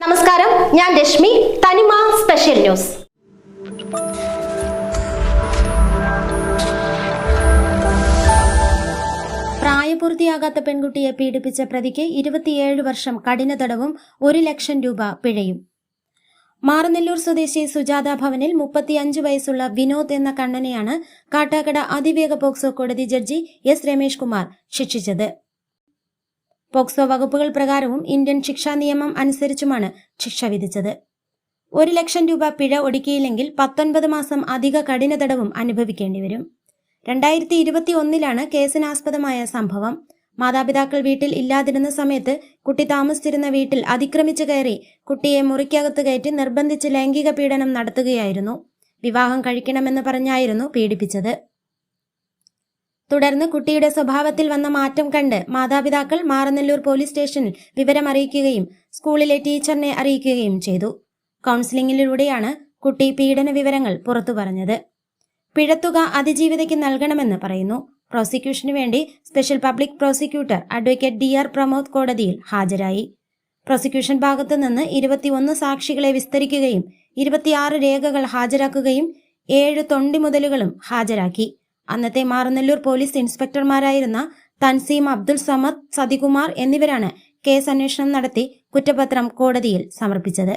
നമസ്കാരം ഞാൻ രശ്മി തനിമ സ്പെഷ്യൽ ന്യൂസ്. പ്രായപൂർത്തിയാകാത്ത പെൺകുട്ടിയെ പീഡിപ്പിച്ച പ്രതിക്ക് ഇരുപത്തിയേഴ് വർഷം കഠിന തടവും ഒരു ലക്ഷം രൂപ പിഴയും. മാറനെല്ലൂർ സ്വദേശി സുജാത ഭവനിൽ മുപ്പത്തിയഞ്ച് വയസ്സുള്ള വിനോദ് എന്ന കണ്ണനെയാണ് കാട്ടാക്കട അതിവേഗ പോക്സോ കോടതി ജഡ്ജി എസ് രമേഷ് കുമാർ ശിക്ഷിച്ചത്. പോക്സോ വകുപ്പുകൾ പ്രകാരവും ഇന്ത്യൻ ശിക്ഷാ നിയമം അനുസരിച്ചുമാണ് ശിക്ഷ വിധിച്ചത്. ഒരു ലക്ഷം രൂപ പിഴ ഒടുക്കിയില്ലെങ്കിൽ പത്തൊൻപത് മാസം അധിക കഠിന തടവും അനുഭവിക്കേണ്ടി വരും. രണ്ടായിരത്തി ഇരുപത്തി ഒന്നിലാണ് കേസിനാസ്പദമായ സംഭവം. മാതാപിതാക്കൾ വീട്ടിൽ ഇല്ലാതിരുന്ന സമയത്ത് കുട്ടി താമസിച്ചിരുന്ന വീട്ടിൽ അതിക്രമിച്ചു കയറി കുട്ടിയെ മുറിക്കകത്ത് കയറ്റി നിർബന്ധിച്ച് ലൈംഗിക പീഡനം നടത്തുകയായിരുന്നു. വിവാഹം കഴിക്കണമെന്ന് പറഞ്ഞായിരുന്നു പീഡിപ്പിച്ചത്. തുടർന്ന് കുട്ടിയുടെ സ്വഭാവത്തിൽ വന്ന മാറ്റം കണ്ട് മാതാപിതാക്കൾ മാറനെല്ലൂർ പോലീസ് സ്റ്റേഷനിൽ വിവരം അറിയിക്കുകയും സ്കൂളിലെ ടീച്ചറിനെ അറിയിക്കുകയും ചെയ്തു. കൗൺസിലിംഗിലൂടെയാണ് കുട്ടി പീഡന വിവരങ്ങൾ പുറത്തു പറഞ്ഞത്. പിഴത്തുക അതിജീവിതയ്ക്ക് നൽകണമെന്ന് പറയുന്നു. പ്രോസിക്യൂഷന് വേണ്ടി special public prosecutor advocate D R Pramod കോടതിയിൽ ഹാജരായി. പ്രോസിക്യൂഷൻ ഭാഗത്തു നിന്ന് ഇരുപത്തിയൊന്ന് സാക്ഷികളെ വിസ്തരിക്കുകയും ഇരുപത്തിയാറ് രേഖകൾ ഹാജരാക്കുകയും ഏഴ് തൊണ്ടിമുതലുകളും ഹാജരാക്കി. അന്നത്തെ മാറനല്ലൂർ പോലീസ് ഇൻസ്പെക്ടർമാരായിരുന്ന തൻസീം അബ്ദുൾ സമദ് സതികുമാർ എന്നിവരാണ് കേസ് അന്വേഷണം നടത്തി കുറ്റപത്രം കോടതിയിൽ സമർപ്പിച്ചത്.